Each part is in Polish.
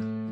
Mm-hmm.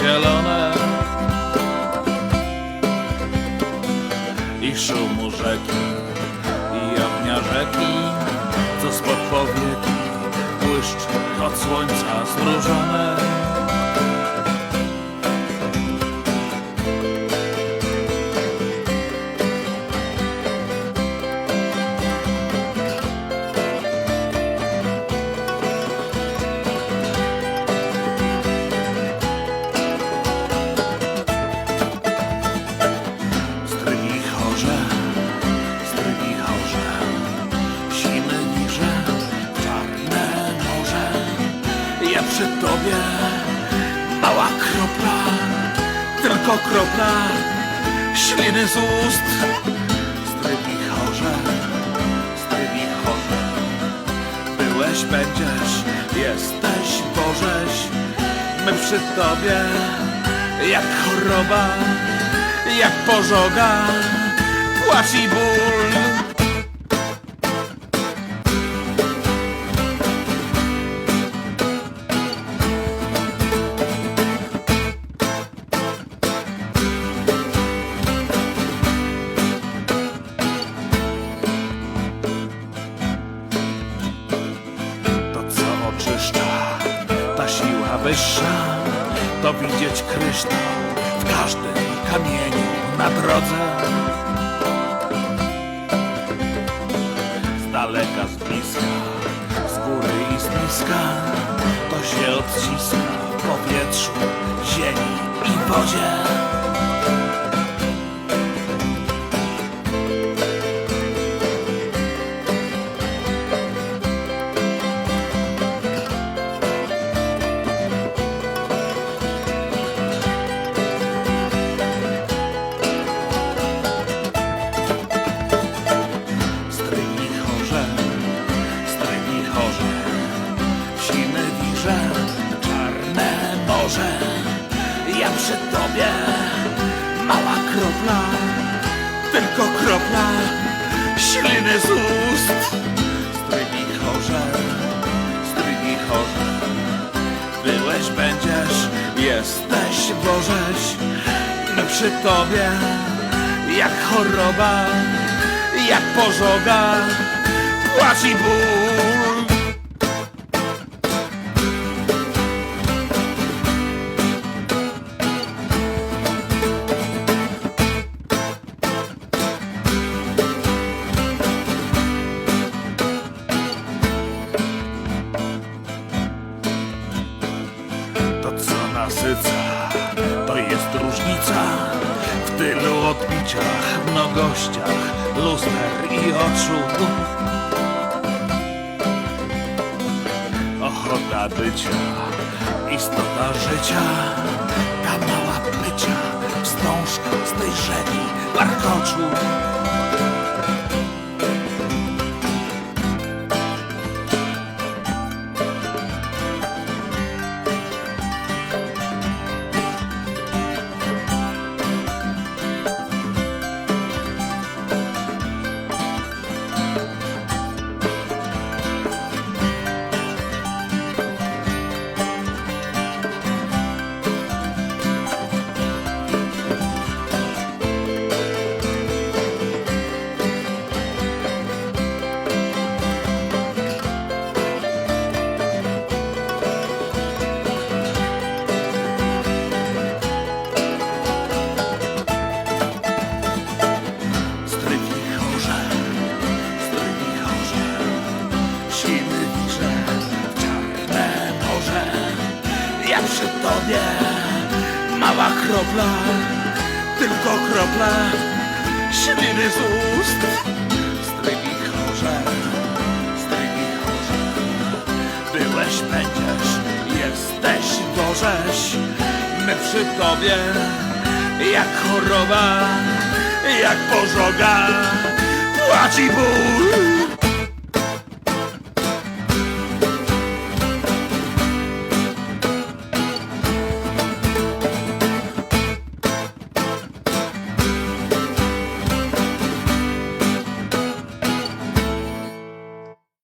Zielone i szumu rzeki i ognia rzeki, co spod powieki błyszczy od słońca zmrużone. Tobie, mała kropla, tylko kropla, śliny z ust. Strygi chorze, strygi chorze, byłeś, będziesz, jesteś, Bożeś. My przy tobie, jak choroba jak pożoga, płacz i ból. To widzieć kryształ w każdym kamieniu na drodze. Z daleka, z bliska, z góry i z niska, to się odciska w powietrzu, ziemi i wodzie. Czarne morze. Ja przy tobie, mała kropla, tylko kropla, śliny z ust. Strygi chorze, strygi chorze, byłeś, będziesz, jesteś, Bożeś. My przy tobie, jak choroba, jak pożoga, płacz i ból. Nasyca, to jest różnica w tylu odbiciach, mnogościach, luster i oczu. Ochota bycia, istota życia, ta mała bycia, wstążka z tej rzeki, warkoczu. Tobie, mała kropla, tylko krople śliny z ust. Strygi chorze, strygi chorze. Byłeś, będziesz, jesteś, dorzesz. My przy tobie, jak choroba, jak pożoga. Płaci ból,